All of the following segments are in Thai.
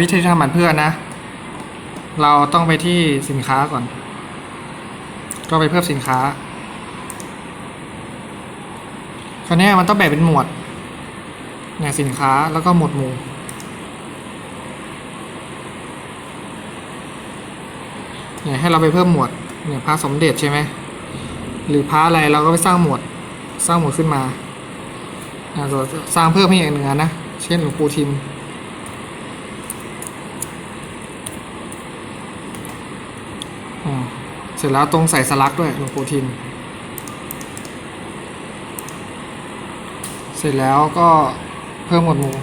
วิธีทำหมันเพื่อนนะ เราต้องไปที่สินค้าก่อน ก็ไปเพิ่มสินค้า คราวนี้มันต้องแบ่งเป็นหมวดเนี่ยสินค้าแล้วก็หมวดหมู่เนี่ยให้เราไปเพิ่มหมวดเนี่ยพระสมเด็จใช่ไหมหรือพระอะไรเราก็ไปสร้างหมวดสร้างหมวดขึ้นมาเราสร้างเพิ่มให้อีกหนึ่งอันนะเช่นหลวงปู่ทิม อ่า เสร็จแล้วตรงใส่สลักด้วยหลวงปู่ทิมเสร็จแล้วก็เพิ่มหมวดหมู่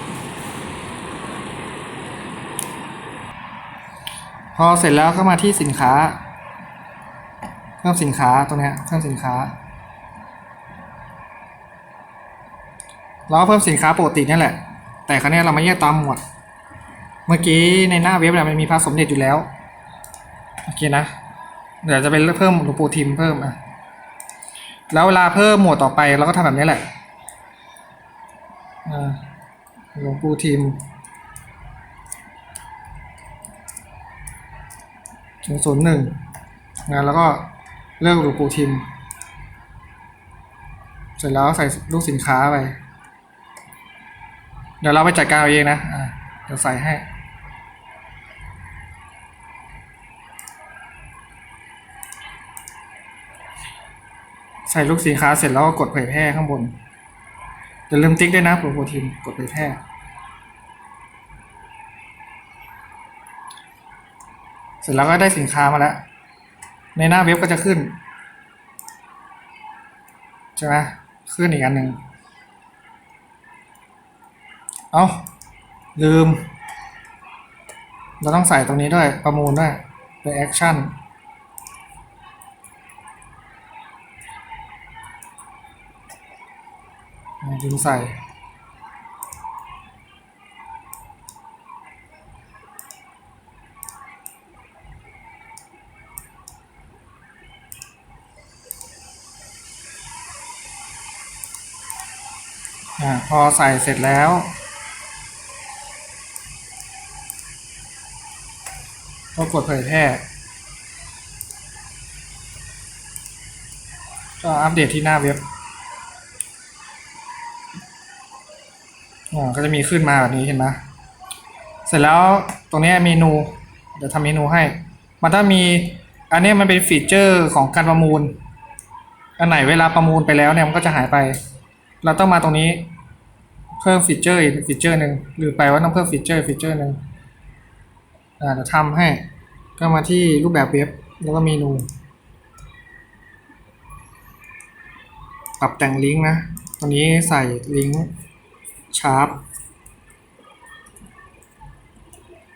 พอเสร็จแล้วก็มาที่สินค้า เพิ่มสินค้าตรงนี้เพิ่มสินค้าเราก็เพิ่มสินค้าปกตินี่แหละ แต่ครั้งนี้เรามาแยกตามหมวด เมื่อกี้ในหน้าเว็บเนี่ยมันมีพระสมเด็จอยู่แล้ว โอเคนะ เดี๋ยวจะไปเพิ่มหลวงปู่ทิมเพิ่มอะแล้วเวลาเพิ่มหมวดต่อไปเราก็ทำแบบนี้แหละอ่าหลวงปู่ทิมถึงศูนย์หนึ่งนะแล้วก็เลือกหลวงปู่ทิม เสร็จแล้วใส่ลูกสินค้าไป เดี๋ยวเราไปจัดการเอาเองนะอ่าเดี๋ยวใส่ให้ ใส่ลูกสินค้าเสร็จแล้วก็กดเผยแพร่ข้างบนอย่าลืมติ๊กด้วยนะโปรโมทีมกดเผยแพร่เสร็จแล้วก็ได้สินค้ามาแล้ว ในหน้าเว็บก็จะขึ้นใช่ไหมขึ้นอีกอันหนึ่งเอาลืม เราต้องใส่ตรงนี้ด้วยประมูลด้วยเป็นแอคชั่น ดึงใส่พอใส่เสร็จแล้ว ก็กดเผยแพร่ก็อัปเดตที่หน้าเว็บ อ๋อก็จะมีขึ้นมาแบบนี้เห็นไหมเสร็จแล้วตรงนี้เมนู เดี๋ยวทำเมนูให้ มันถ้ามีอันนี้มันเป็นฟีเจอร์ของการประมูล อันไหนเวลาประมูลไปแล้วเนี่ยมันก็จะหายไป เราต้องมาตรงนี้เพิ่มฟีเจอร์อีกฟีเจอร์หนึ่งหรือไปว่าต้องเพิ่มฟีเจอร์ฟีเจอร์หนึ่งอ่าเดี๋ยวทำให้ก็มาที่รูปแบบเว็บแล้วก็เมนูปรับแต่งลิงก์นะ ตรงนี้ใส่ลิงก์ ชาร์ป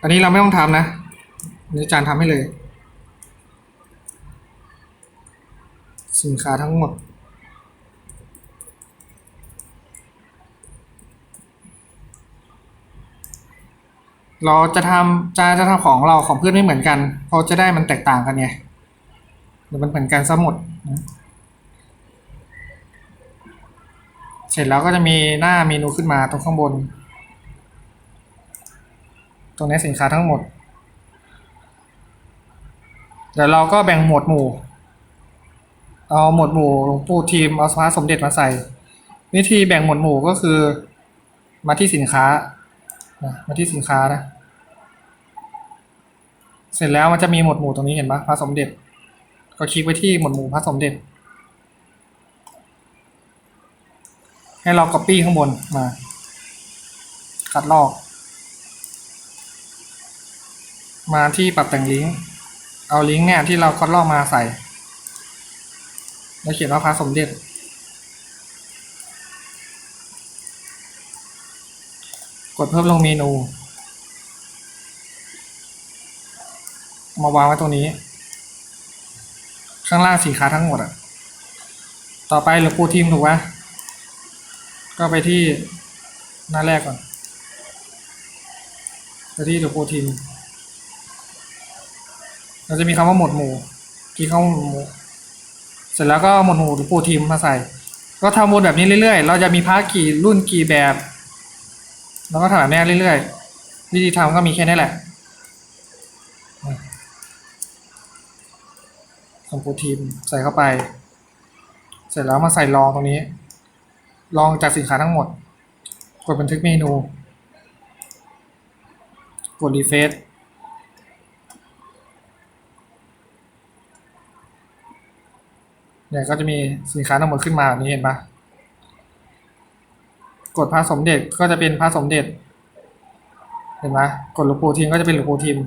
อันนี้เราไม่ต้องทำนะอันนี้อาจารย์ทำให้เลย สินค้าทั้งหมด เราจะทำจะจะทำของเราของเพื่อนไม่เหมือนกันเพราะจะได้มันแตกต่างกันไงหรือมันเหมือนกันซะหมดนะ เสร็จแล้วก็จะมีหน้าเมนูขึ้นมาตรงข้างบน ตรงนี้สินค้าทั้งหมด เดี๋ยวเราก็แบ่งหมวดหมู่ เอาหมวดหมู่หลวงปู่ทีมเอาพระสมเด็จมาใส่ วิธีแบ่งหมวดหมู่ก็คือ มาที่สินค้านะมาที่สินค้านะ เสร็จแล้วมันจะมีหมวดหมู่ตรงนี้เห็นปะพระสมเด็จ ก็คลิกไปที่หมวดหมู่พระสมเด็จ ให้เรา copy ข้างบนมา คัดลอก มาที่ปรับแต่งลิงก์เอาลิงก์เนี่ยที่เราคัดลอกมาใส่แล้วเขียนว่าพระสมเด็จกดเพิ่มลงเมนู มาวางไว้ตรงนี้ ข้างล่างสินค้าทั้งหมดอะต่อไปหลวงปู่ทิมถูกไหม ก็ไปที่หน้าแรกก่อน ไปที่หลวงปู่ทิมเราจะมีคำว่าหมวดหมู่ที่เข้าหมวดหมู่ เสร็จแล้วก็หมวดหมู่หลวงปู่ทิมมาใส่ ก็ทำวนแบบนี้เรื่อยๆ เราจะมีพาระกี่รุ่นกี่แบบ แล้วก็ทำแบบนี้เรื่อยๆ วิธีทำก็มีแค่นี้แหละสมปูทีมใส่เข้าไป เสร็จแล้วมาใส่รองตรงนี้ รองจากสินค้าทั้งหมด กดบันทึกเมนู กดรีเฟซเนี่ยก็จะมีสินค้าทั้งหมดขึ้นมาแบบนี้เห็นปะกดพระสมเด็จก็จะเป็นพระสมเด็จ เห็นไหมกดหลวงปู่ทิมก็จะเป็นหลวงปู่ทิม